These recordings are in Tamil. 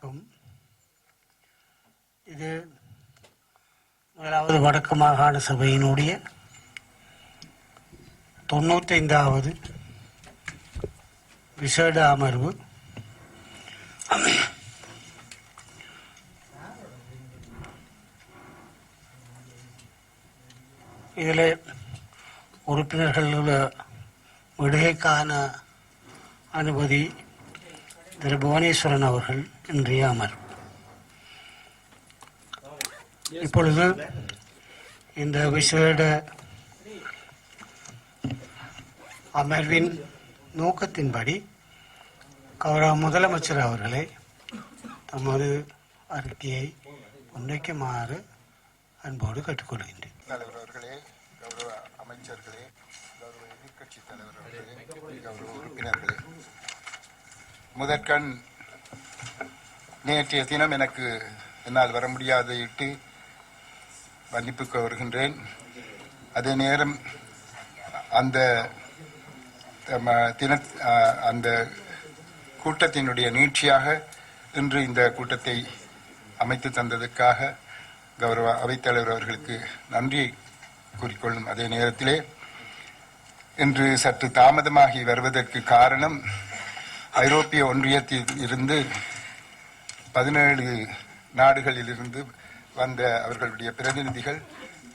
வணக்கம். இது முதலாவது வடக்கு மாகாண சபையினுடைய தொண்ணூத்தைந்தாவது விசேட அமர்வு. இதில் உறுப்பினர்கள் விடுகைக்கான அனுமதி திரு புவனேஸ்வரன் அவர்கள் இன்றைய அமர் இப்பொழுது இந்த விசேட அமர்வின் நோக்கத்தின்படி கௌரவ முதலமைச்சர் அவர்களை தமது அறிக்கையை முன்வைக்குமாறு அன்போடு கேட்டுக்கொள்கின்றேன். தலைவர் கௌரவ அமைச்சர்களே கௌரவ எதிர்கட்சி தலைவர்களே கௌரவ உறுப்பினர்களே முதற்கண் நேற்றைய தினம் எனக்கு என்னால் வர முடியாத இட்டு மன்னிப்பு வருகின்றேன். அதே நேரம் அந்த ம, தின அந்த கூட்டத்தினுடைய நீட்சியாக இன்று இந்த கூட்டத்தை அமைத்து தந்ததற்காக கௌரவ அவைத்தலைவர் அவர்களுக்கு நன்றி கூறிக்கொள்ளும் அதே நேரத்திலே இன்று சற்று தாமதமாகி வருவதற்கு காரணம் ஐரோப்பிய ஒன்றியத்தில் இருந்து பதினேழு நாடுகளிலிருந்து வந்த அவர்களுடைய பிரதிநிதிகள்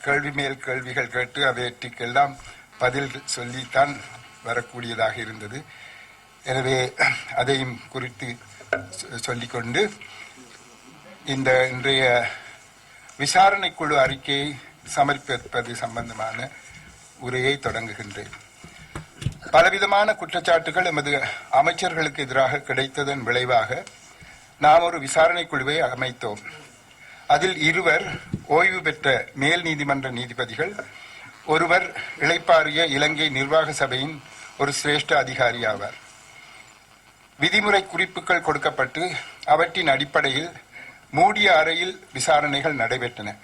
கேள்வி மேல் கேள்விகள் கேட்டு அவற்றுக்கெல்லாம் பதில் சொல்லித்தான் வரக்கூடியதாக இருந்தது. எனவே அதையும் குறித்து சொ- சொல்லிக்கொண்டு இந்த இன்றைய விசாரணை குழு அறிக்கையை சமர்ப்பிப்பது சம்பந்தமான உரையை தொடங்குகின்றேன். பலவிதமான குற்றச்சாட்டுகள் எமது அமைச்சர்களுக்கு எதிராக கிடைத்ததன் விளைவாக நாம் ஒரு விசாரணை குழுவை அமைத்தோம். அதில் இருவர் ஓய்வு பெற்ற மேல் நீதிமன்ற நீதிபதிகள் ஒருவர் இளைப்பாறிய இலங்கை நிர்வாக சபையின் ஒரு சிரேஷ்ட அதிகாரி ஆவார். விதிமுறை குறிப்புகள் கொடுக்கப்பட்டு அவற்றின் அடிப்படையில் மூடிய அறையில் விசாரணைகள் நடைபெற்றன.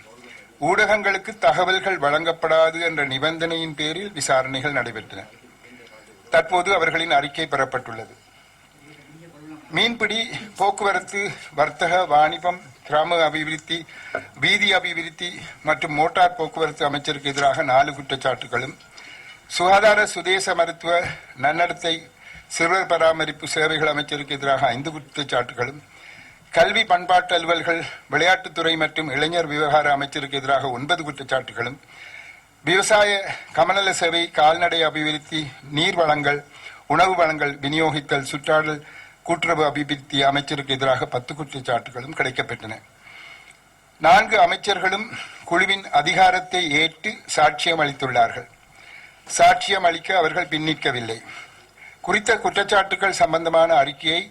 ஊடகங்களுக்கு தகவல்கள் வழங்கப்படாது என்ற நிபந்தனையின் பேரில் விசாரணைகள் நடைபெற்றன. தற்போது அவர்களின் அறிக்கை பெறப்பட்டுள்ளது. மீன்பிடி போக்குவரத்து வர்த்தக வாணிபம் கிராம அபிவிருத்தி வீதி அபிவிருத்தி மற்றும் மோட்டார் போக்குவரத்து அமைச்சருக்கு எதிராக நாலு குற்றச்சாட்டுகளும் சுகாதார சுதேச மருத்துவ நன்னடத்தை சிறுவர் பராமரிப்பு சேவைகள் அமைச்சருக்கு எதிராக ஐந்து குற்றச்சாட்டுகளும் கல்வி பண்பாட்டு அலுவல்கள் விளையாட்டுத்துறை மற்றும் இளைஞர் விவகார அமைச்சருக்கு எதிராக ஒன்பது குற்றச்சாட்டுகளும் விவசாய கமநல சேவை கால்நடை அபிவிருத்தி நீர் வளங்கள் உணவு வளங்கள் விநியோகித்தல் சுற்றாடல் கூட்டுறவு அபிவிருத்தி அமைச்சருக்கு எதிராக பத்து குற்றச்சாட்டுகளும் கிடைக்கப்பெற்றன. நான்கு அமைச்சர்களும் குழுவின் அதிகாரத்தை ஏற்று சாட்சியம் அளித்துள்ளார்கள். சாட்சியம் அளிக்க அவர்கள் பின்னிற்கவில்லை குறித்த குற்றச்சாட்டுகள் சம்பந்தமான அறிக்கையை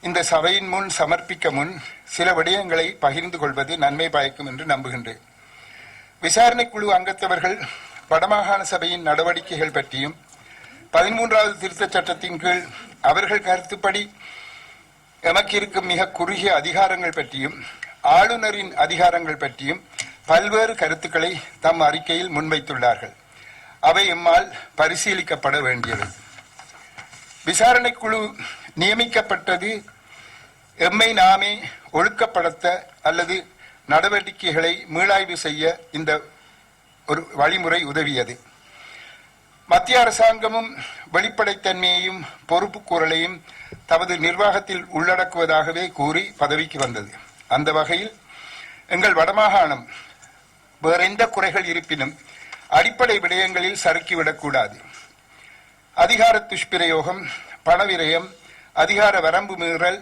இந்த சபையின் முன் சமர்ப்பிக்க முன் சில விடயங்களை பகிர்ந்து கொள்வது நன்மை பயக்கும் என்று நம்புகின்றேன். விசாரணை குழு அங்கத்தவர்கள் வடமாகாண சபையின் நடவடிக்கைகள் பற்றியும் பதிமூன்றாவது திருத்தச் சட்டத்தின் கீழ் அவர்கள் கருத்துப்படி எமக்கு இருக்கும் மிக குறுகிய அதிகாரங்கள் பற்றியும் ஆளுநரின் அதிகாரங்கள் பற்றியும் பல்வேறு கருத்துக்களை தம் அறிக்கையில் முன்வைத்துள்ளார்கள். அவை எம்மால் பரிசீலிக்கப்பட வேண்டியது. விசாரணை குழு நியமிக்கப்பட்டது எம்மை நாமே ஒழுக்கப்படுத்த அல்லது நடவடிக்கைகளை மீளாய்வு செய்ய இந்த ஒரு வழிமுறை உதவியது. மத்திய அரசாங்கமும் வெளிப்படைத்தன்மையையும் பொறுப்பு கூறலையும் தமது நிர்வாகத்தில் உள்ளடக்குவதாகவே கூறி பதவிக்கு வந்தது. அந்த வகையில் எங்கள் வடமாகாணம் வேறெந்த குறைகள் இருப்பினும் அடிப்படை விடயங்களில் சறுக்கிவிடக்கூடாது. அதிகார துஷ்பிரயோகம் பணவிரயம் அதிகார வரம்பு மீறல்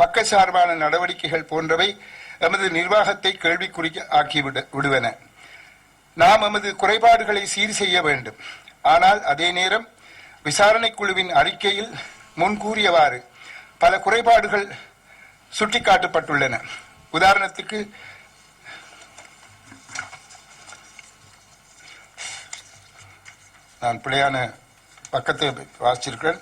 பக்கச்சார்பான நடவடிக்கைகள் போன்றவை எமது நிர்வாகத்தை கேள்விக்குறி ஆக்கி விடுவன. நாம் எமது குறைபாடுகளை சீர் செய்ய வேண்டும். ஆனால் அதே நேரம் விசாரணை குழுவின் அறிக்கையில் முன்கூறியவாறு பல குறைபாடுகள் சுட்டிக்காட்டப்பட்டுள்ளன. உதாரணத்துக்கு நான் பிள்ளையான பக்கத்தை வாசிச்சிருக்கிறேன்.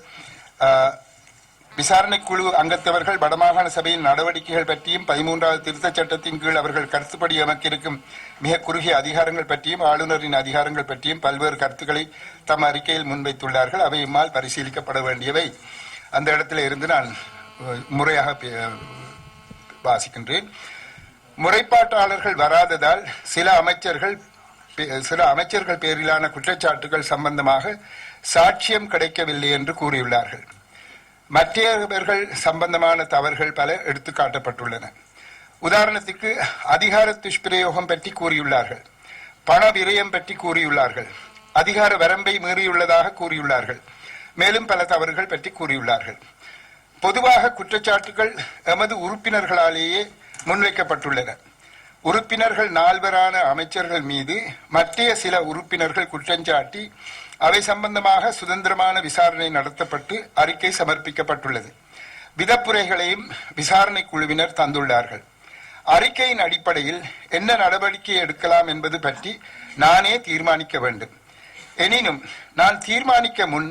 விசாரணை குழு அங்கத்தவர்கள் வடமாகாண சபையின் நடவடிக்கைகள் பற்றியும் பதிமூன்றாவது திருத்தச் சட்டத்தின் கீழ் அவர்கள் கருத்துப்படி அமைக்கிருக்கும் மிக குறுகிய அதிகாரங்கள் பற்றியும் ஆளுநரின் அதிகாரங்கள் பற்றியும் பல்வேறு கருத்துக்களை தம் அறிக்கையில் முன்வைத்துள்ளார்கள். அவை இம்மால் பரிசீலிக்கப்பட வேண்டியவை. அந்த இடத்துல இருந்து நான் முறையாக பே- வாசிக்கின்றேன். முறைப்பாட்டாளர்கள் வராததால் சில அமைச்சர்கள் பே- சில அமைச்சர்கள் பேரிலான குற்றச்சாட்டுகள் சம்பந்தமாக சாட்சியம் கிடைக்கவில்லை என்று கூறியுள்ளார்கள். மற்றவர்கள் சம்பந்தமான தவறுகள் பல எடுத்துக்காட்டப்பட்டுள்ளன உதாரணத்துக்கு அதிகார துஷ்பிரயோகம் பற்றி கூறியுள்ளார்கள். பண விரயம் பற்றி கூறியுள்ளார்கள். அதிகார வரம்பை மீறியுள்ளதாக கூறியுள்ளார்கள். மேலும் பல தவறுகள் பற்றி கூறியுள்ளார்கள். பொதுவாக குற்றச்சாட்டுகள் எமது உறுப்பினர்களாலேயே முன்வைக்கப்பட்டுள்ளன. உறுப்பினர்கள் நால்வரான அமைச்சர்கள் மீது மற்றைய சில உறுப்பினர்கள் குற்றஞ்சாட்டி அவை சம்பந்தமாக சுதந்திரமான விசாரணை நடத்தப்பட்டு அறிக்கை சமர்ப்பிக்கப்பட்டுள்ளது. விதப்புரைகளையும் விசாரணை குழுவினர் தந்துள்ளார்கள். அறிக்கையின் அடிப்படையில் என்ன நடவடிக்கை எடுக்கலாம் என்பது பற்றி நானே தீர்மானிக்க வேண்டும். எனினும் நான் தீர்மானிக்க முன்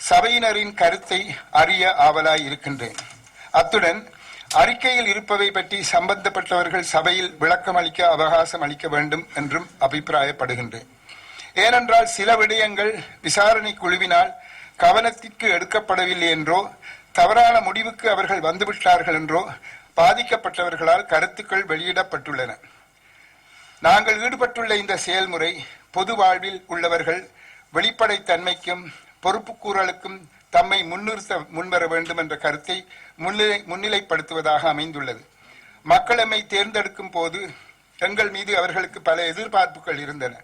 சபையினரின் கருத்தை அறிய ஆவலாய் இருக்கின்றேன். அத்துடன் அறிக்கையில் இருப்பவை பற்றி சம்பந்தப்பட்டவர்கள் சபையில் விளக்கம் அளிக்க அவகாசம் அளிக்க வேண்டும் என்றும் அபிப்பிராயப்படுகின்றேன். ஏனென்றால் சில விடயங்கள் விசாரணை குழுவினால் கவனத்திற்கு எடுக்கப்படவில்லை என்றோ தவறான முடிவுக்கு அவர்கள் வந்துவிட்டார்கள் என்றோ பாதிக்கப்பட்டவர்களால் கருத்துக்கள் வெளியிடப்பட்டுள்ளன. நாங்கள் ஈடுபட்டுள்ள இந்த செயல்முறை பொது வாழ்வில் உள்ளவர்கள் வெளிப்படைத்தன்மைக்கும் பொறுப்புக்கூறலுக்கும் தம்மை முன்னிறுத்த முன்வர வேண்டும் என்ற கருத்தை முன்னிலை முன்னிலைப்படுத்துவதாக அமைந்துள்ளது. மக்களமை தேர்ந்தெடுக்கும் போது எங்கள் மீது அவர்களுக்கு பல எதிர்பார்ப்புகள் இருந்தன.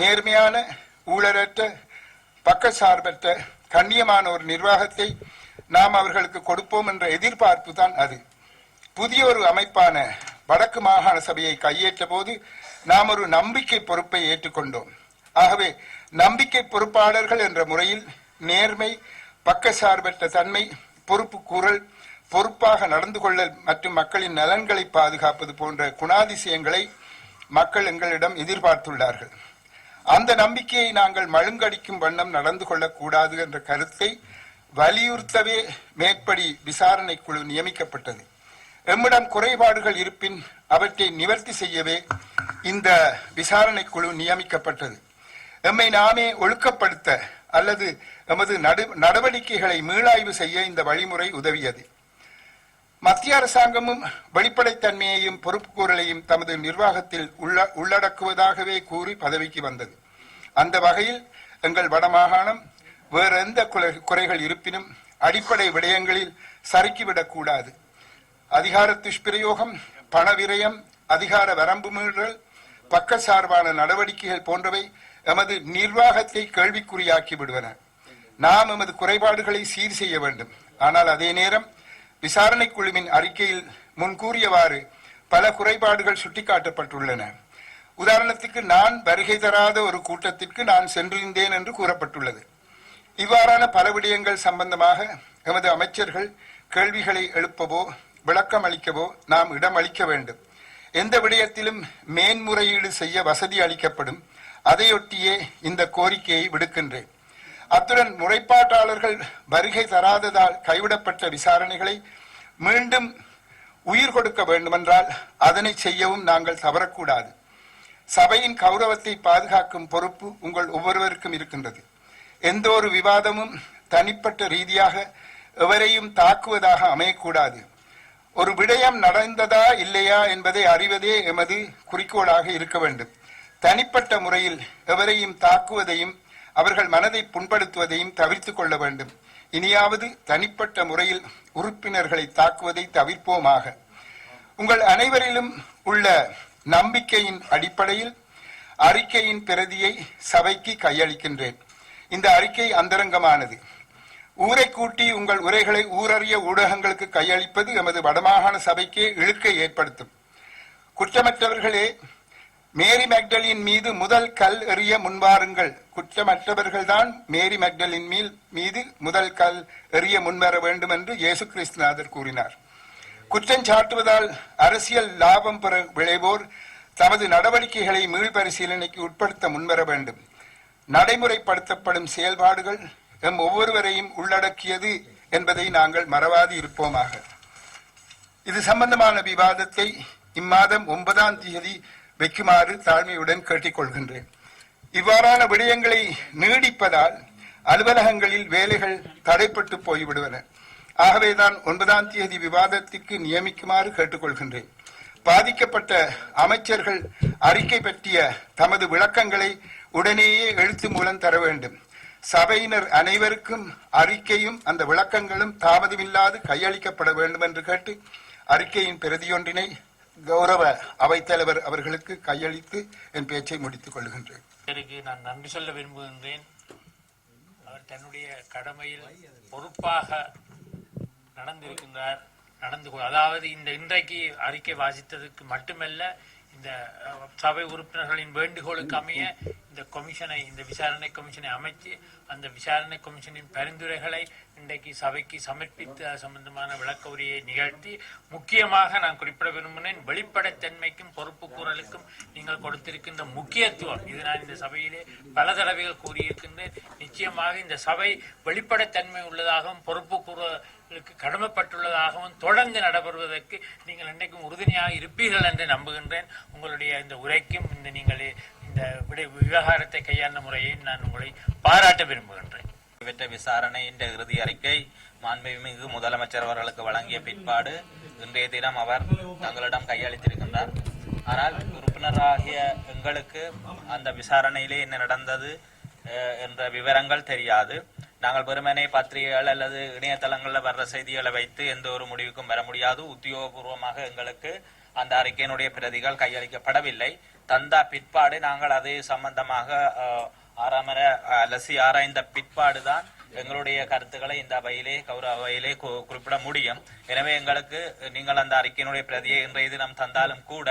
நேர்மையான ஊழலற்ற பக்கசார்பற்ற கண்ணியமான ஒரு நிர்வாகத்தை நாம் அவர்களுக்கு கொடுப்போம் என்ற எதிர்பார்ப்பு தான் அது. புதிய ஒரு அமைப்பான வடக்கு மாகாண சபையை கையேற்ற போது நாம் ஒரு நம்பிக்கை பொறுப்பை ஏற்றுக்கொண்டோம். ஆகவே நம்பிக்கை பொறுப்பாளர்கள் என்ற முறையில் நேர்மை பக்க சார்பற்ற தன்மை பொறுப்பு கூறல் பொறுப்பாக நடந்து கொள்ளல் மற்றும் மக்களின் நலன்களை பாதுகாப்பது போன்ற குணாதிசயங்களை மக்கள் எங்களிடம் எதிர்பார்த்துள்ளார்கள். அந்த நம்பிக்கையை நாங்கள் மழுங்கடிக்கும் வண்ணம் நடந்து கொள்ளக்கூடாது என்ற கருத்தை வலியுறுத்தவே மேற்படி விசாரணை குழு நியமிக்கப்பட்டது. எம்மிடம் குறைபாடுகள் இருப்பின் அவற்றை நிவர்த்தி செய்யவே இந்த விசாரணை குழு நியமிக்கப்பட்டது. எம்மை நாமே ஒழுக்கப்படுத்த அல்லது எமது நடு- நடவடிக்கைகளை மீளாய்வு செய்ய இந்த வழிமுறை உதவியது. மத்திய அரசாங்கமும் வெளிப்படைத்தன்மையையும் பொறுப்புக்கூறலையும் தமது நிர்வாகத்தில் உள்ள உள்ளடக்குவதாகவே கூறி பதவிக்கு வந்தது. அந்த வகையில் எங்கள் வடமாகாணம் வேற எந்த குறை- குறைகள் இருப்பினும் அடிப்படை விடயங்களில் சறுக்கிவிடக் கூடாது. அதிகார துஷ்பிரயோகம் பண விரயம் அதிகார வரம்பு மீறல் பக்கசார்பான நடவடிக்கைகள் போன்றவை எமது நிர்வாகத்தை கேள்விக்குறியாக்கி விடுவன. நாம் எமது குறைபாடுகளை சீர் செய்ய வேண்டும். ஆனால் அதே நேரம் விசாரணை குழுவின் அறிக்கையில் முன்கூறியவாறு பல குறைபாடுகள் சுட்டிக்காட்டப்பட்டுள்ளன. உதாரணத்துக்கு நான் வருகை தராத ஒரு கூட்டத்திற்கு நான் சென்றிருந்தேன் என்று கூறப்பட்டுள்ளது. இவ்வாறான பல விடயங்கள் சம்பந்தமாக எமது அமைச்சர்கள் கேள்விகளை எழுப்பவோ விளக்கம் அளிக்கவோ நாம் இடம் அளிக்க வேண்டும். எந்த விடயத்திலும் மேன்முறையீடு செய்ய வசதி அளிக்கப்படும். அதையொட்டியே இந்த கோரிக்கையை விடுக்கின்றேன். அத்துடன் முறைப்பாட்டாளர்கள் வருகை தராததால் கைவிடப்பட்ட விசாரணைகளை மீண்டும் உயிர் கொடுக்க வேண்டுமென்றால் அதனை செய்யவும் நாங்கள் தவறக்கூடாது. சபையின் கௌரவத்தை பாதுகாக்கும் பொறுப்பு உங்கள் ஒவ்வொருவருக்கும் இருக்கின்றது. எந்த ஒரு விவாதமும் தனிப்பட்ட ரீதியாக எவரையும் தாக்குவதாக அமையக்கூடாது. ஒரு விடயம் நடந்ததா இல்லையா என்பதை அறிவதே எமது குறிக்கோளாக இருக்க வேண்டும். தனிப்பட்ட முறையில் எவரையும் தாக்குவதையும் அவர்கள் மனதை புண்படுத்துவதையும் தவிர்த்து கொள்ள வேண்டும். இனியாவது தனிப்பட்ட முறையில் உறுப்பினர்களை தாக்குவதை தவிர்ப்போமாக. உங்கள் அனைவரிலும் உள்ள நம்பிக்கையின் அடிப்படையில் அறிக்கையின் பிரதியை சபைக்கு கையளிக்கின்றேன். இந்த அறிக்கை அந்தரங்கமானது. ஊரை கூட்டி உங்கள் உரைகளை ஊரறிய ஊடகங்களுக்கு கையளிப்பது எமது வடமாகாண சபைக்கே இழுக்கை ஏற்படுத்தும். குற்றமற்றவர்களே மேரி மெக்டலின் மீது முதல் கல் எறிய முன்வாருங்கள். குற்றமற்றவர்கள்தான் மேரி மெக்டலின் மீல் மீது முதல் கல் எறிய முன்வர வேண்டும் என்று இயேசு கிறிஸ்துநாதர் கூறினார். குற்றம் சாட்டுவதால் அரசியல் லாபம் பெற விளைவோர் தமது நடவடிக்கைகளை மீள்பரிசீலனைக்கு உட்படுத்த முன்வர வேண்டும். நடைமுறைப்படுத்தப்படும் செயல்பாடுகள் எம் ஒவ்வொருவரையும் உள்ளடக்கியது என்பதை நாங்கள் மறவாது இருப்போமாக. இது சம்பந்தமான விவாதத்தை இம்மாதம் ஒன்பதாம் தேதி வைக்குமாறு தாழ்மையுடன் கேட்டுக்கொள்கின்றேன். இவ்வாறான விடயங்களை நீடிப்பதால் அலுவலகங்களில் வேலைகள் தடைப்பட்டு போய்விடுவன. ஆகவேதான் ஒன்பதாம் தேதி விவாதத்திற்கு நியமிக்குமாறு கேட்டுக்கொள்கின்றேன். பாதிக்கப்பட்ட அமைச்சர்கள் அறிக்கை பற்றிய தமது விளக்கங்களை உடனேயே எழுத்து மூலம் தர வேண்டும். சபையினர் அனைவருக்கும் அறிக்கையும் அந்த விளக்கங்களும் தாமதமில்லாது கையளிக்கப்பட வேண்டும் என்று கேட்டு அறிக்கையின் பிரதியொன்றினை கௌரவ அவைத்தலைவர் அவர்களுக்கு கையளித்து என் பேச்சை முடித்துக் கொள்கின்றேன். நான் நன்றி சொல்ல விரும்புகின்றேன். அவர் தன்னுடைய கடமையில் பொறுப்பாக நடந்திருக்கின்றார் நடந்து அதாவது இந்த இன்றைக்கு அறிக்கை வாசித்ததுக்கு மட்டுமல்ல இந்த சபை உறுப்பினர்களின் வேண்டுகோளுக்கு அமைய இந்த கமிஷனை இந்த விசாரணை கமிஷனை அமைத்து அந்த விசாரணை கமிஷனின் பரிந்துரைகளை இன்றைக்கு சபைக்கு சமர்ப்பித்து அது சம்பந்தமான விளக்க உரையை நிகழ்த்தி முக்கியமாக நான் குறிப்பிட விரும்பினேன் வெளிப்படைத்தன்மைக்கும் பொறுப்பு கூறலுக்கும் நீங்கள் கொடுத்திருக்கின்ற முக்கியத்துவம். இது நான் இந்த சபையிலே பல தடவைகள் கூறியிருக்கின்றேன். நிச்சயமாக இந்த சபை வெளிப்படைத்தன்மை உள்ளதாகவும் பொறுப்பு கூறலுக்கு கடமைப்பட்டுள்ளதாகவும் தொடர்ந்து நடைபெறுவதற்கு நீங்கள் இன்றைக்கும் உறுதுணையாக இருப்பீர்கள் என்று நம்புகின்றேன். உங்களுடைய இந்த உரைக்கும் இந்த நீங்கள் இந்த விடை- விவகாரத்தை கையாண்ட முறையை நான் உங்களை பாராட்ட விரும்புகின்றேன். பெற்ற விசாரணையின் இறுதி அறிக்கை மாண்புமிகு முதலமைச்சர் அவர்களுக்கு வழங்கிய பிற்பாடு இன்றைய தினம் அவர் தங்களிடம் கையளித்திருக்கின்றார். ஆனால் உறுப்பினராகிய எங்களுக்கு அந்த விசாரணையிலே என்ன நடந்தது அஹ், என்ற விவரங்கள் தெரியாது. நாங்கள் பெருமனை பத்திரிகைகள் அல்லது இணையதளங்களில் வர்ற செய்திகளை வைத்து எந்த ஒரு முடிவுக்கும் வர முடியாது. உத்தியோகபூர்வமாக எங்களுக்கு அந்த அறிக்கையினுடைய பிரதிகள் கையளிக்கப்படவில்லை. தந்தா பிற்பாடு நாங்கள் அதை சம்பந்தமாக ஆறாமர அலசி ஆராய்ந்த பிற்பாடுதான் எங்களுடைய கருத்துக்களை இந்த அவையிலே கௌரவ அவையிலே குறிப்பிட முடியும். எனவே எங்களுக்கு நீங்கள் அந்த அறிக்கையினுடைய பிரதியை இன்றைய தினம் தந்தாலும் கூட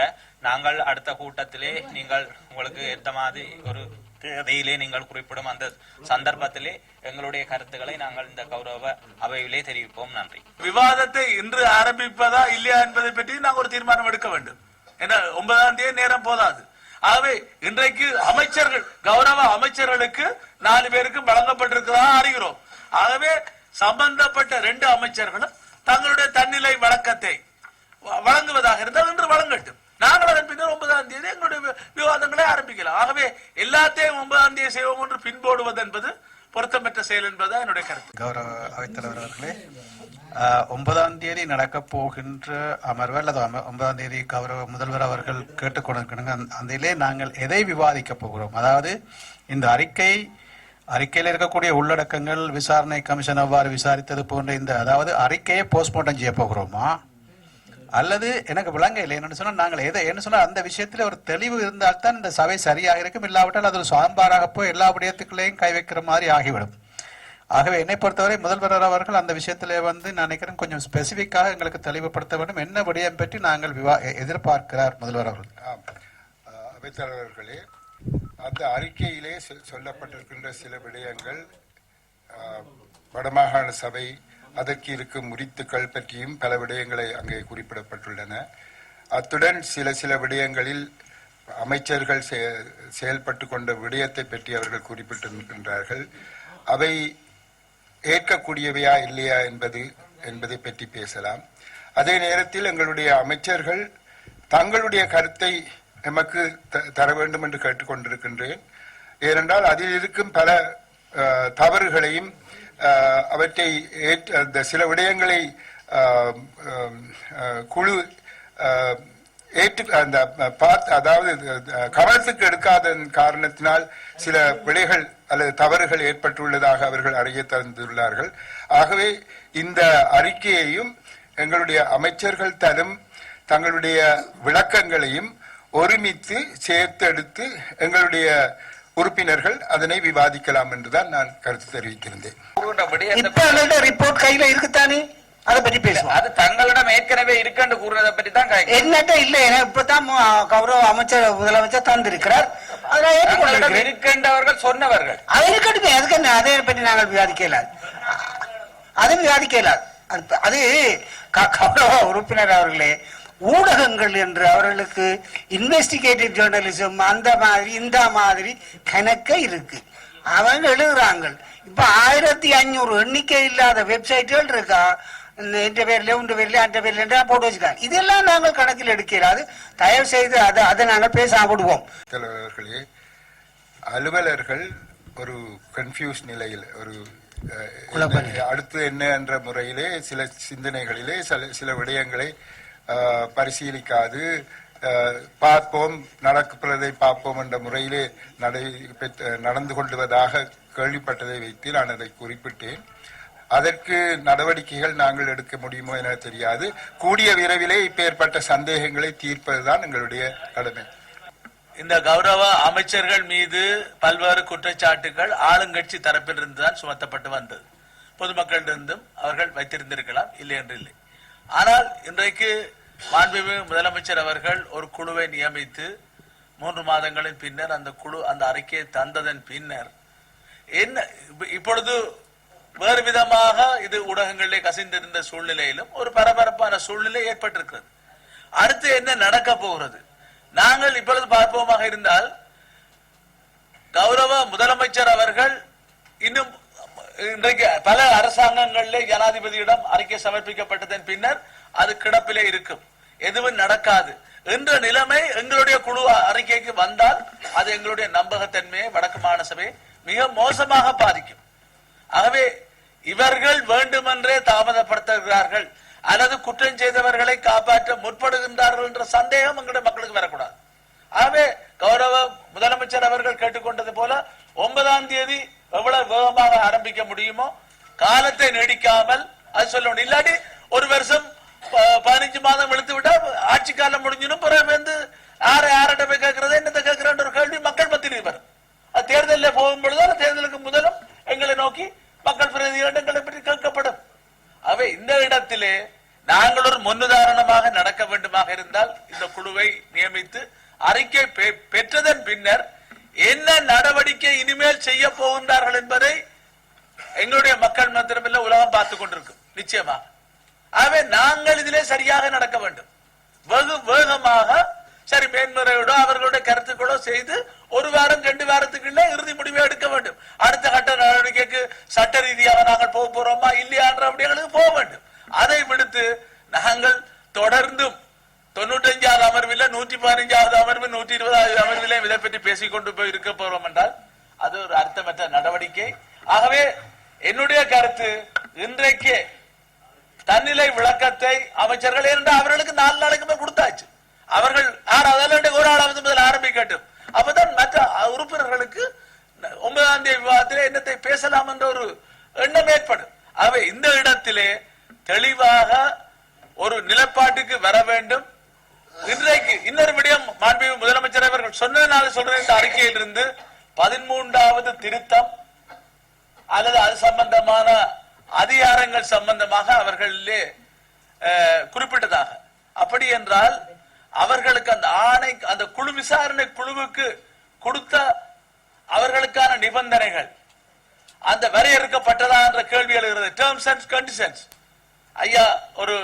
நாங்கள் அடுத்த கூட்டத்திலே நீங்கள் உங்களுக்கு ஏற்ற மாதிரி ஒரு தேதியிலே நீங்கள் குறிப்பிடும் அந்த சந்தர்ப்பத்திலே எங்களுடைய கருத்துக்களை நாங்கள் இந்த கௌரவ அவையிலே தெரிவிப்போம். நன்றி. விவாதத்தை இன்று ஆரம்பிப்பதா இல்லையா என்பதை பற்றி நாங்கள் ஒரு தீர்மானம் எடுக்க வேண்டும். ஏன்னா ஒன்பதாம் தேதி நேரம் போதாது. ஆகவே இன்றைக்கு அமைச்சர்கள் கௌரவ அமைச்சர்களுக்கு நாலு பேருக்கு வழங்கப்பட்டிருக்கிறதா அறிகிறோம். ஆகவே சம்பந்தப்பட்ட ரெண்டு அமைச்சர்களும் தங்களுடைய தன்னிலை வழக்கத்தை வ- வழங்குவதாக இருந்தால் இன்று வழங்கட்டும். நாங்கள் அதன் பின்னர் ஒன்பதாம் தேதி எங்களுடைய விவாதங்களை ஆரம்பிக்கலாம். ஆகவே எல்லாத்தையும் ஒன்பதாம் தேதி செய்வோம் என்று பின்போடுவது என்பது பொருத்தமற்ற செயல் என்பது என்னுடைய கருத்து. கௌரவ அவைத்தலைவர் அவர்களே ஒன்பதாம் தேதி நடக்கப் போகின்ற அமர்வு அல்லது ஒன்பதாம் தேதி கௌரவ முதல்வர் அவர்கள் கேட்டுக்கொண்டிருக்கணுங்க அதிலே நாங்கள் எதை விவாதிக்க போகிறோம்? அதாவது இந்த அறிக்கை அறிக்கையில் இருக்கக்கூடிய உள்ளடக்கங்கள் விசாரணை கமிஷன் அவ்வாறு விசாரித்தது போன்ற இந்த அதாவது அறிக்கையை போஸ்ட்மார்ட்டம் செய்ய போகிறோமா? அல்லது எனக்கு விளங்க இல்லை. என்னன்னு சொன்னா நாங்கள் எதை என்ன சொன்னா அந்த விஷயத்துல ஒரு தெளிவு இருந்தால்தான் இந்த சபை சரியாக இருக்கும். இல்லாவிட்டால் அது ஒரு சாம்பாராக போய் எல்லா விடயத்துக்குள்ளேயும் கை வைக்கிற மாதிரி ஆகிவிடும். ஆகவே என்னை பொறுத்தவரை முதல்வர் அவர்கள் அந்த விஷயத்திலே வந்து நான் நினைக்கிறேன் கொஞ்சம் ஸ்பெசிஃபிக்காக எங்களுக்கு தெளிவுபடுத்த வேண்டும். என்ன விடயம் பற்றி நாங்கள் விவா எதிர்பார்க்கிறார் முதல்வர் அவர்கள்? ஆம். அந்த அறிக்கையிலே சொல்லப்பட்டிருக்கின்ற சில விடயங்கள் வடமாகாண சபை அதற்கு இருக்கும் முறித்துக்கள் பற்றியும் பல விடயங்களை அங்கே குறிப்பிடப்பட்டுள்ளன. அத்துடன் சில சில விடயங்களில் அமைச்சர்கள் செ- செயல்பட்டு கொண்ட விடயத்தை பற்றி அவர்கள் குறிப்பிட்டிருக்கின்றார்கள். அவை ஏற்கக்கூடியவையா இல்லையா என்பது என்பதை பற்றி பேசலாம். அதே நேரத்தில் எங்களுடைய அமைச்சர்கள் தங்களுடைய கருத்தை எமக்கு த- தர வேண்டும் என்று கேட்டுக்கொண்டிருக்கின்றேன். ஏனென்றால் அதில் இருக்கும் பல தவறுகளையும் அவற்றை ஏற்று அந்த சில விடயங்களை குழு ஏற்று அந்த பார்த்து அதாவது கவனத்துக்கு எடுக்காத காரணத்தினால் சில பிழைகள் அல்லது தவறுகள் ஏற்பட்டுள்ளதாக அவர்கள் அறிய தந்துள்ளார்கள். ஆகவே இந்த அறிக்கையையும் எங்களுடைய அமைச்சர்கள் தரும் தங்களுடைய விளக்கங்களையும் ஒருமித்து சேர்த்தெடுத்து எங்களுடைய உறுப்பினர்கள் அதனை விவாதிக்கலாம் என்றுதான் நான் கருத்து தெரிவித்திருந்தேன். ரிப்போர்ட் கையில இருக்குதானே? அதை பற்றி பேசுவோம். அது தங்களிடம் ஏற்கனவே இருக்குன்னு கூறுறதை பற்றி தான் என்னட்ட இல்ல எனக்கு இப்பதான் கௌரவ அமைச்சர் முதலமைச்சர் தந்திருக்கிறார். அதை நான் ஏற்றுக்கொண்டிருக்கிறேன் இருக்கின்றவர்கள் சொன்னவர்கள். அது இருக்கட்டுமே அதுக்கு என்ன? அதை பற்றி நாங்கள் விவாதிக்கலாது அது விவாதிக்கலாது அது- கௌரவ உறுப்பினர் அவர்களே ஊடகங்கள் என்று அவர்களுக்கு இன்வெஸ்டிகேட்டிவ் ஜேர்னலிசம் அந்த மாதிரி இந்த மாதிரி கணக்க இருக்கு. அவங்க எழுதுறாங்க. இப்ப ஆயிரத்தி அஞ்சூறு எண்ணிக்கை இல்லாத வெப்சைட்டுகள் இருக்கா? இந்த பேர்ல உங்க பேர்ல அந்த பேர்ல போட்டு வச்சுக்காங்க. இதெல்லாம் நாங்கள் கணக்கில் எடுக்கலாது தயவு செய்து அதை அதை நாங்கள் பேச விடுவோம். தலைவர்களே அலுவலர்கள் ஒரு கன்ஃபியூஸ் நிலையில் ஒரு அடுத்து என்ன என்ற முறையிலே சில சிந்தனைகளிலே சில சில விடயங்களை பரிசீலிக்காது. பார்ப்போம் நடக்கிறதை பார்ப்போம் என்ற முறையிலே நடந்து கொள்வதாக கேள்விப்பட்டதை வைத்து நான் அதை குறிப்பிட்டேன். அதற்கு நடவடிக்கைகள் நாங்கள் எடுக்க முடியுமோ என தெரியாது. கூடிய விரைவிலே இப்பேற்பட்ட சந்தேகங்களை தீர்ப்பதுதான் எங்களுடைய கடமை. இந்த கௌரவ அமைச்சர்கள் மீது பல்வேறு குற்றச்சாட்டுகள் ஆளுங்கட்சி தரப்பிலிருந்து தான் சுமத்தப்பட்டு வந்தது. பொதுமக்களிடந்தும் அவர்கள் வைத்திருந்திருக்கலாம் இல்லை என்று இல்லை. ஆனால் இன்றைக்கு மாண்புமிகு முதலமைச்சர் அவர்கள் ஒரு குழுவை நியமித்து மூன்று மாதங்களின் பின்னர் அந்த குழு அந்த அறிக்கையை தந்ததன் பின்னர் என்ன இப்ப- இப்பொழுது வேறு விதமாக இது ஊடகங்களிலே கசிந்திருந்த சூழ்நிலையிலும் ஒரு பரபரப்பான சூழ்நிலை ஏற்பட்டிருக்கிறது. அடுத்து என்ன நடக்க போகிறது? நாங்கள் இப்பொழுது பார்ப்போமாக இருந்தால் கௌரவ முதலமைச்சர் அவர்கள் இன்னும் இன்றைக்கு பல அரசாங்கங்களிலே ஜனாதிபதியிடம் அறிக்கை சமர்ப்பிக்கப்பட்டதன் பின்னர் அது கிடப்பிலே இருக்கும். எதுவும் நடக்காது. என்ற நிலைமை எங்களுடைய குழு அறிக்கைக்கு வந்தால் அது எங்களுடைய நம்பகத்தன்மையை வடக்கு மாகாண சபை மிக மோசமாக பாதிக்கும். ஆகவே இவர்கள் வேண்டுமென்றே தாமதப்படுத்துகிறார்கள். அல்லது குற்றம் செய்தவர்களை காப்பாற்ற முற்படுகின்றார்கள் என்ற சந்தேகம் எங்களுடைய மக்களுக்கு வரக்கூடாது. ஆகவே கௌரவ முதலமைச்சர் அவர்கள் கேட்டுக்கொண்டது போல ஒன்பதாம் தேதி எவ்வளவு வேகமாக ஆரம்பிக்க முடியுமோ காலத்தை நீடிக்காமல் அது சொல்லணும் இல்லாட்டி ஒரு வருஷம் ப- பதினஞ்சு மாதம் இழுத்து விட்டா ஆட்சி காலம் முடிஞ்சிடும் பிறகு வந்து யாரை யார்கிட்ட போய் கேட்கறது என்னத்தை கேட்கிறன்ற ஒரு கேள்வி மக்கள் மத்தியில் வரும். அது தேர்தலில் போகும் பொழுது அந்த தேர்தலுக்கு முதலும் எங்களை நோக்கி மக்கள் பிரதிநிதிகளிடம் எங்களை பற்றி கேட்கப்படும். அவை இந்த இடத்திலே நாங்கள் ஒரு முன்னுதாரணமாக நடக்க வேண்டுமாக இருந்தால் இந்த குழுவை நியமித்து அறிக்கை பெ- பெற்றதன் பின்னர் என்ன நடவடிக்கை இனிமேல் செய்ய போகின்றார்கள் என்பதை எங்களுடைய மக்கள் மாத்திரமில்ல உலகம் பார்த்துக் கொண்டிருக்கும். நிச்சயமாக ஆகவே நாங்கள் இதிலே சரியாக நடக்க வேண்டும். வெகு வேகமாக சரி மேன்முறையோடோ அவர்களுடைய கருத்துக்களோ செய்து ஒரு வாரம் ரெண்டு வாரத்துக்குள்ள இறுதி முடிவை எடுக்க வேண்டும். அடுத்த கட்ட நடவடிக்கைக்கு சட்ட ரீதியாக நாங்கள் போக போறோமா இல்லையான்ற அப்படி போக வேண்டும். அதை விடுத்து நாங்கள் தொடர்ந்தும் தொண்ணூற்றஞ்சாவது அமர்வில் நூற்றி பதினஞ்சாவது அமர்வு நூற்றி இருபதாவது அமர்விலே இதை பற்றி பேசிக் கொண்டு போய் இருக்க போறோம் என்றால் அது ஒரு அர்த்தமற்ற நடவடிக்கை. ஆகவே என்னுடைய கருத்து இன்றைக்கு தன்னிலை விளக்கத்தை அமைச்சர்கள் இரண்டு அவர்களுக்கு நாலு நாளைக்குமே கொடுத்தாச்சு. அவர்கள் யார் அதெல்லாம் ஒரு ஆளாவது முதல் ஆரம்பிக்கட்டும். அப்பதான் மற்ற உறுப்பினர்களுக்கு ஒன்பதாம் தேதி விவாதத்திலே என்னத்தை பேசலாம் என்ற ஒரு எண்ணம் ஏற்படும். ஆகவே இந்த இடத்திலே தெளிவாக ஒரு நிலைப்பாட்டுக்கு வர வேண்டும் இன்றைக்கு இன்னொரு விடயம் மாண்புமிகு முதலமைச்சர் அவர்கள் சொன்னதுனால சொல்ற இந்த அறிக்கையிலிருந்து பதிமூன்றாவது திருத்தம் அல்லது அது சம்பந்தமான அதிகாரங்கள் சம்பந்தமாக அவர்களிலே குறிப்பிட்டதாக. அப்படி என்றால் அவர்களுக்கு அந்த ஆணை அந்த குழு விசாரணை குழுவுக்கு கொடுத்த அவர்களுக்கான நிபந்தனைகள் அந்த வரையறுக்கப்பட்டதா என்ற கேள்வி எழுகிறது. டேர்ம்ஸ் அண்ட் கண்டிஷன்ஸ் ஐயா ஒரு.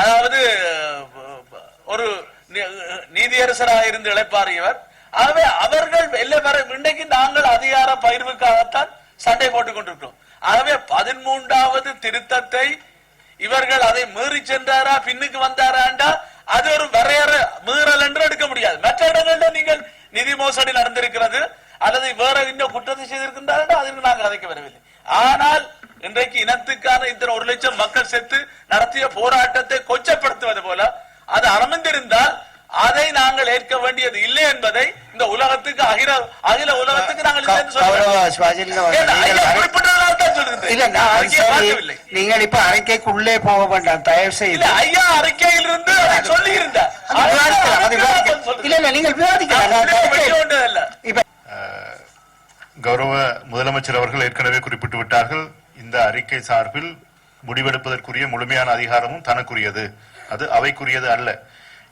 அதாவது ஒரு நீதியரசராக இருந்து இழைப்பாரியவர் ஆகவே அவர்கள் வெள்ள வர இன்றைக்கு நாங்கள் அதிகார பகிர்வுக்காகத்தான் சண்டை போட்டுக் கொண்டிருக்கிறோம். ஆகவே பதிமூன்றாவது திருத்தத்தை இவர்கள் அதை மீறி சென்றாரா பின்னுக்கு வந்தாராண்டா அது ஒரு வரையற மீறல் என்று எடுக்க முடியாது. மற்ற இடங்கள்ல நீங்கள் நிதி மோசடி நடந்திருக்கிறது அல்லது வேற இன்னும் குற்றத்தை செய்திருக்கின்றார்கள் அதற்கு நாங்கள் அழைக்க வரவில்லை. ஆனால் இன்றைக்கு இனத்துக்கான இத்தனை ஒரு லட்சம் மக்கள் செத்து நடத்திய போராட்டத்தை கொச்சப்படுத்துவது போல அது அமைந்திருந்தால் அதை நாங்கள் ஏற்க வேண்டியது இல்லை என்பதை இந்த உலகத்துக்கு அகில அகில உலகத்துக்கு நாங்கள் நீங்கள் இப்ப அறிக்கைக்குள்ளே போக வேண்டாம் தயவு செய்து ஐயா அறிக்கையில் இருந்து சொல்லி இருந்தார். இல்ல இல்ல நீங்கள் விவாதிக்கலாம். கௌரவ முதலமைச்சர் அவர்கள் ஏற்கனவே குறிப்பிட்டு விட்டார்கள். இந்த அறிக்கை சார்பில் முடிவெடுப்பதற்குரிய முழுமையான அதிகாரமும் தனக்குரியது. அது அவைக்குரியது அல்ல.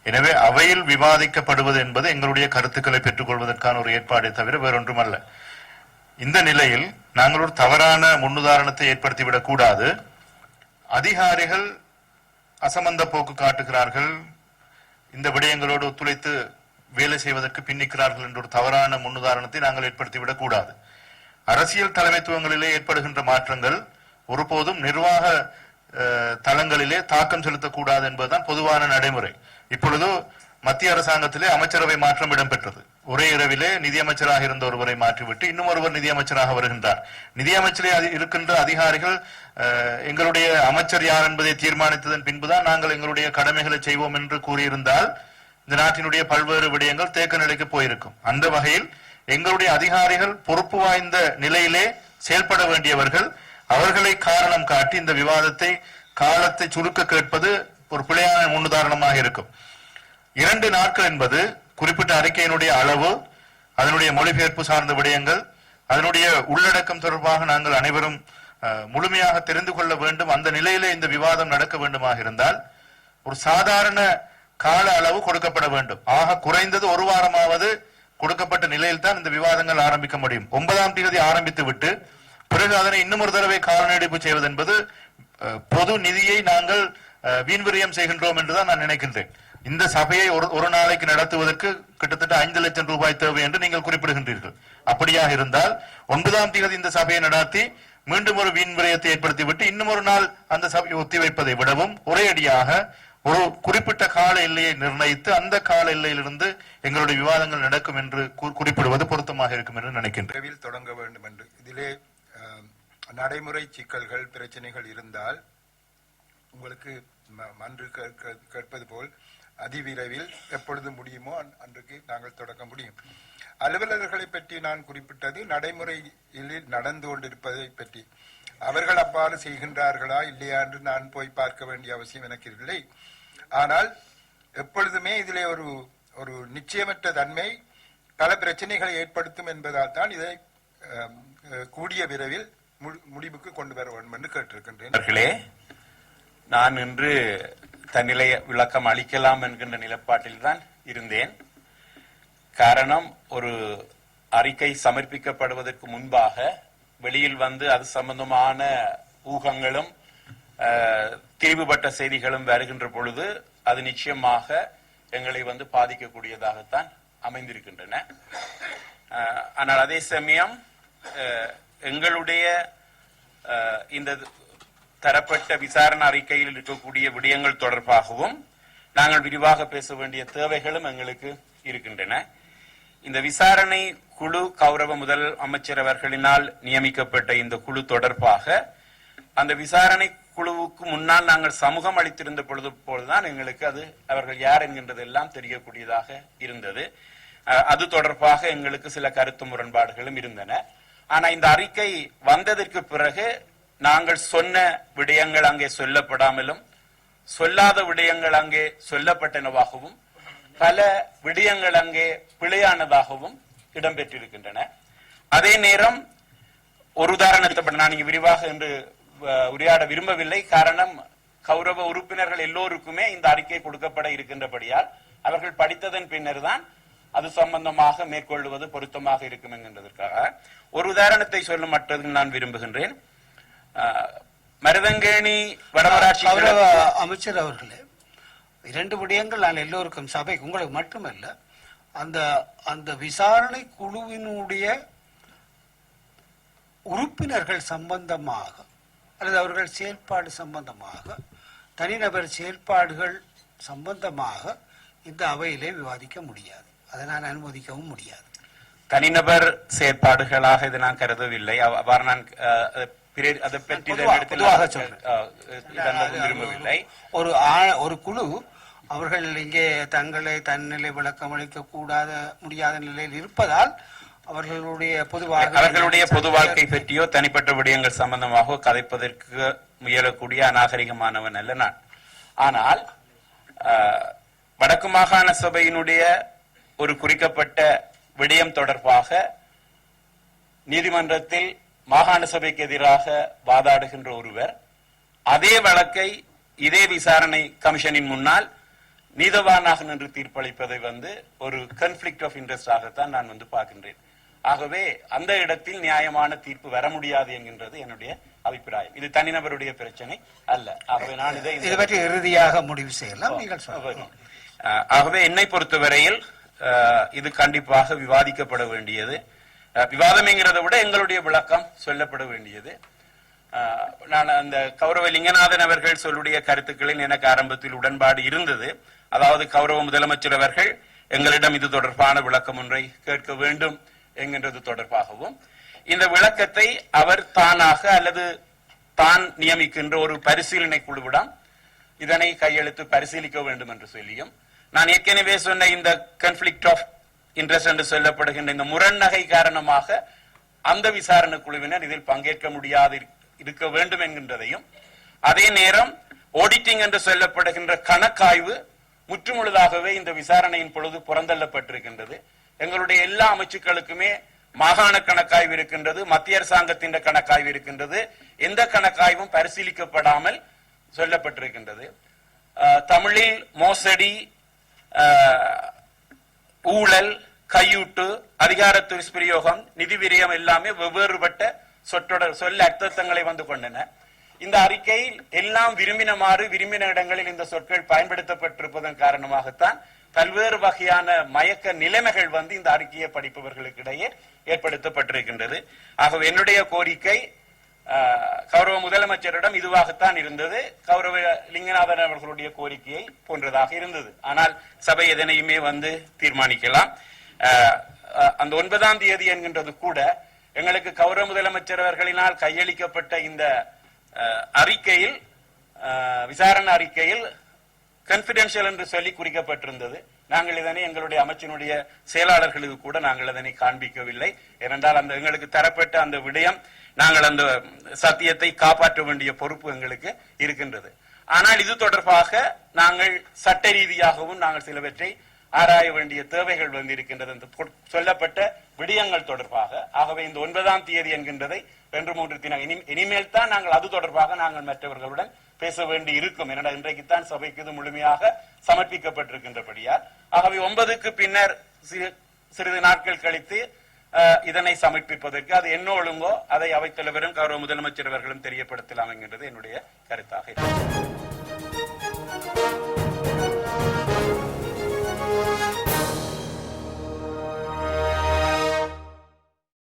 எனவே அவையில் விவாதிக்கப்படுவது என்பது எங்களுடைய கருத்துக்களை பெற்றுக்கொள்வதற்கான ஒரு ஏற்பாடே தவிர வேறொன்றும் அல்ல இந்த நிலையில் நாங்கள் ஒரு தவறான முன்னுதாரணத்தை ஏற்படுத்திவிடக் கூடாது. அதிகாரிகள் அசமந்த போக்கு காட்டுகிறார்கள். இந்த விடயங்களோடு ஒத்துழைத்து வேலை செய்வதற்கு பின்னிக்கிறார்கள் என்ற ஒரு தவறான முன்னுதாரணத்தை நாங்கள் ஏற்படுத்திவிடக் கூடாது. அரசியல் தலைமைத்துவங்களிலே ஏற்படுகின்ற மாற்றங்கள் ஒருபோதும் நிர்வாக தளங்களிலே தாக்கம் செலுத்தக்கூடாது என்பதுதான் பொதுவான நடைமுறை. இப்பொழுது மத்திய அரசாங்கத்திலே அமைச்சரவை மாற்றம் இடம்பெற்றது. ஒரே இரவிலே நிதியமைச்சராக இருந்த ஒருவரை மாற்றிவிட்டு இன்னும் ஒருவர் நிதியமைச்சராக வருகின்றார். நிதியமைச்சரே இருக்கின்ற அதிகாரிகள் எங்களுடைய அமைச்சர் யார் என்பதை தீர்மானித்ததன் பின்புதான் நாங்கள் எங்களுடைய கடமைகளை செய்வோம் என்று கூறியிருந்தால் இந்த நாட்டினுடைய பல்வேறு விடயங்கள் தேக்க நிலைக்கு போயிருக்கும். அந்த வகையில் எங்களுடைய அதிகாரிகள் பொறுப்பு வாய்ந்த நிலையிலே செயல்பட வேண்டியவர்கள் அவர்களை காரணம் காட்டி இந்த விவாதத்தை காலத்தை சுருக்க கேட்பது ஒரு பிழையான முன்னுதாரணமாக இருக்கும். இரண்டு நாட்கள் என்பது குறிப்பிட்ட அறிக்கையினுடைய அளவு அதனுடைய மொழிபெயர்ப்பு சார்ந்த விடயங்கள் அதனுடைய உள்ளடக்கம் தொடர்பாக நாங்கள் அனைவரும் முழுமையாக தெரிந்து கொள்ள வேண்டும். அந்த நிலையிலே இந்த விவாதம் நடக்க வேண்டுமாக இருந்தால் ஒரு சாதாரண கால அளவு கொடுக்கப்பட வேண்டும். ஆக குறைந்தது ஒரு வாரமாவது கொடுக்கப்பட்ட நிலையில் தான் இந்த விவாதங்கள் ஆரம்பிக்க முடியும். ஒன்பதாம் தேதி ஆரம்பித்து விட்டு பிறகு அதனை இன்னும் ஒரு தடவை காலநீடிப்பு செய்வது என்பது பொது நிதியை நாங்கள் வீண்விரயம் செய்கின்றோம் என்றுதான் நான் நினைக்கின்றேன். இந்த சபையை ஒரு ஒரு நாளைக்கு நடத்துவதற்கு கிட்டத்தட்ட ஐந்து லட்சம் ரூபாய் தேவை என்று நீங்கள் குறிப்பிடுகின்றீர்கள். அப்படியாக இருந்தால் ஒன்பதாம் தேதி இந்த சபையை நடத்தி மீண்டும் ஒரு வீண் விரயத்தை ஏற்படுத்திவிட்டு இன்னும் ஒரு நாள் அந்த சபையை ஒத்திவைப்பதை விடவும் ஒரே அடியாக ஒரு குறிப்பிட்ட கால எல்லையை நிர்ணயித்து அந்த கால எல்லையிலிருந்து எங்களுடைய விவாதங்கள் நடக்கும் என்று குறிப்பிடுவது பொருத்தமாக இருக்கும் என்று நினைக்கின்றேன். தொடங்க வேண்டும் என்று இதிலே நடைமுறை சிக்கல்கள் பிரச்சனைகள் இருந்தால் உங்களுக்கு அன்று கேட்பது போல் அதிவிரைவில் எப்பொழுது முடியுமோ அன்- அன்றைக்கு நாங்கள் தொடங்க முடியும். அலுவலர்களை பற்றி நான் குறிப்பிட்டது நடைமுறையில் நடந்து கொண்டிருப்பதை பற்றி. அவர்கள் அவ்வாறு செய்கின்றார்களா இல்லையா என்று நான் போய் பார்க்க வேண்டிய அவசியம் எனக்கு இல்லை. ஆனால் எப்பொழுதுமே இதிலே ஒரு ஒரு நிச்சயமற்ற தன்மை பல பிரச்சனைகளை ஏற்படுத்தும் என்பதால் தான் இதை கூடிய விரைவில் மு- முடிவுக்கு கொண்டு வர வேண்டும் என்று கேட்டிருக்கின்றேன். நான் இன்று தன்னிலை விளக்கம் அளிக்கலாம் என்கின்ற நிலப்பாட்டில் தான் இருந்தேன். காரணம் ஒரு அறிக்கை சமர்ப்பிக்கப்படுவதற்கு முன்பாக வெளியில் வந்து அது சம்பந்தமான ஊகங்களும் தீவுபட்ட திரிவுபட்ட செய்திகளும் வருகின்ற பொழுது அது நிச்சயமாக எங்களை வந்து பாதிக்கக்கூடியதாகத்தான் அமைந்திருக்கின்றன. ஆனால் அதே சமயம் எங்களுடைய அஹ், இந்த தரப்பட்ட விசாரணை அறிக்கையில் இருக்கக்கூடிய விடயங்கள் தொடர்பாகவும் நாங்கள் விரிவாக பேச வேண்டிய தேவைகளும் எங்களுக்கு இருக்கின்றன. இந்த விசாரணை குழு கௌரவ முதல் அமைச்சர் அவர்களினால் நியமிக்கப்பட்ட இந்த குழு தொடர்பாக அந்த விசாரணை குழுவுக்கு முன்னால் நாங்கள் சமூகம் அளித்திருந்த பொழுது போல்தான் எங்களுக்கு அது அவர்கள் யார் என்கின்றதெல்லாம் தெரியக்கூடியதாக இருந்தது. அது தொடர்பாக எங்களுக்கு சில கருத்து முரண்பாடுகளும் இருந்தன. ஆனா இந்த அறிக்கை வந்ததற்கு பிறகு நாங்கள் சொன்ன விடயங்கள் அங்கே சொல்லப்படாமலும் சொல்லாத விடயங்கள் அங்கே சொல்லப்பட்டனவாகவும் பல விடயங்கள் அங்கே பிழையானதாகவும் இடம்பெற்றிருக்கின்றன. அதே நேரம் ஒரு உதாரணத்தை நான் இங்கு விரிவாக என்று உரையாட விரும்பவில்லை. காரணம் கௌரவ உறுப்பினர்கள் எல்லோருக்குமே இந்த அறிக்கை கொடுக்கப்பட இருக்கின்றபடியால் அவர்கள் படித்ததன் பின்னர் தான் அது சம்பந்தமாக மேற்கொள்வது பொருத்தமாக இருக்கும் என்கின்றதற்காக. ஒரு உதாரணத்தை சொல்ல மட்டும் நான் விரும்புகின்றேன். மருதங்கேணி வடமராட்சி அமைச்சர் அவர்களே இரண்டு விடயங்கள் நான் எல்லோருக்கும் சபை உங்களுக்கு மட்டுமல்ல அந்த அந்த விசாரணை குழுவினுடைய உறுப்பினர்கள் சம்பந்தமாக அல்லது அவர்கள் செயல்பாடு சம்பந்தமாக தனிநபர் செயல்பாடுகள் சம்பந்தமாக இந்த அவையிலே விவாதிக்க முடியாது. அதை நான் அனுமதிக்கவும் முடியாது. தனிநபர் செயற்பாடுகளாக இதை நான் கருதவில்லை. அவ- அவ்வாறு நான் அதை பிற- அதை பற்றி விரும்பவில்லை. ஒரு ஒரு குழு அவர்கள் இங்கே தங்களை தன்னிலை விளக்கம் அளிக்க கூடாத முடியாத நிலையில் இருப்பதால் அவர்களுடைய பொதுவாக அவர்களுடைய பொது வாழ்க்கை பற்றியோ தனிப்பட்ட விடயங்கள் சம்பந்தமாக கதைப்பதற்கு முயலக்கூடிய அநாகரிகமானவன் அல்ல நான். ஆனால் வடக்கு மாகாண சபையினுடைய ஒரு குறிக்கப்பட்ட விடயம் தொடர்பாக நீதிமன்றத்தில் மாகாண சபைக்கு எதிராக வாதாடுகின்ற ஒருவர் அதே வழக்கை இதே விசாரணை கமிஷனின் முன்னால் நீதவானாக நின்று தீர்ப்பளிப்பதை வந்து ஒரு கன்ஃபிளிக்ட் ஆஃப் இன்ட்ரெஸ்ட் ஆகத்தான் நான் வந்து பார்க்கின்றேன். ஆகவே அந்த இடத்தில் நியாயமான தீர்ப்பு வர முடியாது என்கின்றது என்னுடைய அபிப்பிராயம். இது தனிநபருடைய பிரச்சனை அல்ல. ஆகவே நான் இதை இதை பற்றி இறுதியாக முடிவு செய்யலாம். நீங்கள் ஆகவே என்னை பொறுத்தவரையில் இது கண்டிப்பாக விவாதிக்கப்பட வேண்டியது. விவாதம்ங்கிறத விட எங்களுடைய விளக்கம் சொல்லப்பட வேண்டியது. நான் அந்த கௌரவ லிங்கநாதன் அவர்கள் சொல்லுடைய கருத்துக்களில் எனக்கு ஆரம்பத்தில் உடன்பாடு இருந்தது. அதாவது கௌரவ முதலமைச்சர் அவர்கள் எங்களிடம் இது தொடர்பான விளக்கம் ஒன்றை கேட்க வேண்டும் என்கின்றது தொடர்பாகவும். இந்த விளக்கத்தை அவர் தானாக அல்லது தான் நியமிக்கின்ற ஒரு பரிசீலனை குழுவிடம் இதனை கையெழுத்து பரிசீலிக்க வேண்டும் என்று சொல்லியும் நான் ஏற்கனவே சொன்ன இந்த கன்ஃபிளிக்ட் ஆஃப் இன்ட்ரெஸ்ட் என்று சொல்லப்படுகின்ற இந்த முரண்நகை காரணமாக அந்த விசாரணை குழுவினர் இதில் பங்கேற்க முடியாது இருக்க- வேண்டும் என்கின்றதையும் அதே நேரம் ஆடிட்டிங் என்று சொல்லப்படுகின்ற கணக்காய்வு முற்றுமுழுதாகவே இந்த விசாரணையின் பொழுது புறந்தள்ளப்பட்டிருக்கின்றது. எங்களுடைய எல்லா அமைச்சுக்களுக்குமே மாகாண கணக்காய்வு இருக்கின்றது மத்திய அரசாங்கத்தின் கணக்காய்வு இருக்கின்றது. எந்த கணக்காய்வும் பரிசீலிக்கப்படாமல் சொல்லப்பட்டிருக்கின்றது. தமிழில் மோசடி ஊழல் கையூட்டு அதிகார துஷ்பிரயோகம் நிதி விரயம் எல்லாமே வெவ்வேறுபட்ட சொற்றொடர் சொல்ல அர்த்தங்களை வந்து கொண்டன. இந்த அறிக்கையில் எல்லாம் விரும்பினமாறு விரும்பின இடங்களில் இந்த சொற்கள் பயன்படுத்தப்பட்டிருப்பதன் காரணமாகத்தான் பல்வேறு வகையான மயக்க நிலைமைகள் வந்து இந்த அறிக்கையை படிப்பவர்களுக்கிடையே ஏற்படுத்தப்பட்டிருக்கின்றது. ஆகவே என்னுடைய கோரிக்கை கௌரவ முதலமைச்சரிடம் இதுவாகத்தான் இருந்தது. கௌரவ லிங்கநாதன் அவர்களுடைய கோரிக்கையை போன்றதாக இருந்தது. ஆனால் சபை எதனையுமே வந்து தீர்மானிக்கலாம். ஆஹ், அந்த ஒன்பதாம் தேதி என்கின்றது கூட எங்களுக்கு கௌரவ முதலமைச்சர் அவர்களினால் கையளிக்கப்பட்ட இந்த அறிக்கையில் ஆஹ், விசாரணை அறிக்கையில் கன்பிடென்ஷியல் என்று சொல்லி குறிக்கப்பட்டிருந்தது. நாங்கள் இதனை எங்களுடைய அமைச்சினுடைய செயலாளர்களுக்கு கூட நாங்கள் அதனை காண்பிக்கவில்லை. ஏனென்றால் அந்த எங்களுக்கு தரப்பட்ட அந்த விடயம் நாங்கள் அந்த சத்தியத்தை காப்பாற்ற வேண்டிய பொறுப்பு எங்களுக்கு இருக்கின்றது. ஆனால் இது தொடர்பாக நாங்கள் சட்ட ரீதியாகவும் நாங்கள் சிலவற்றை ஆராய வேண்டிய தேவைகள் வந்து இருக்கின்றது என்று சொல்லப்பட்ட விடயங்கள் தொடர்பாக. ஆகவே இந்த ஒன்பதாம் தேதி என்கின்றதை ரெண்டு மூன்று தினம் இனி- இனிமேல் தான் நாங்கள் அது தொடர்பாக நாங்கள் மற்றவர்களுடன் பேச வேண்டி இருக்கும் ஏனென்றால் இன்றைக்குத்தான் சபைக்கு இது முழுமையாக சமர்ப்பிக்கப்பட்டிருக்கின்றபடியால் ஆகவே ஒன்பதுக்கு பின்னர் சிறு- சிறிது நாட்கள் கழித்து இதனை சமர்ப்பிப்பதற்கு அது என்ன ஒழுங்கோ அதை அவைத்தலைவரும் கௌரவ முதலமைச்சர் அவர்களும் தெரியப்படுத்தலாம் என்கின்றது என்னுடைய கருத்தாக இருக்கிறது.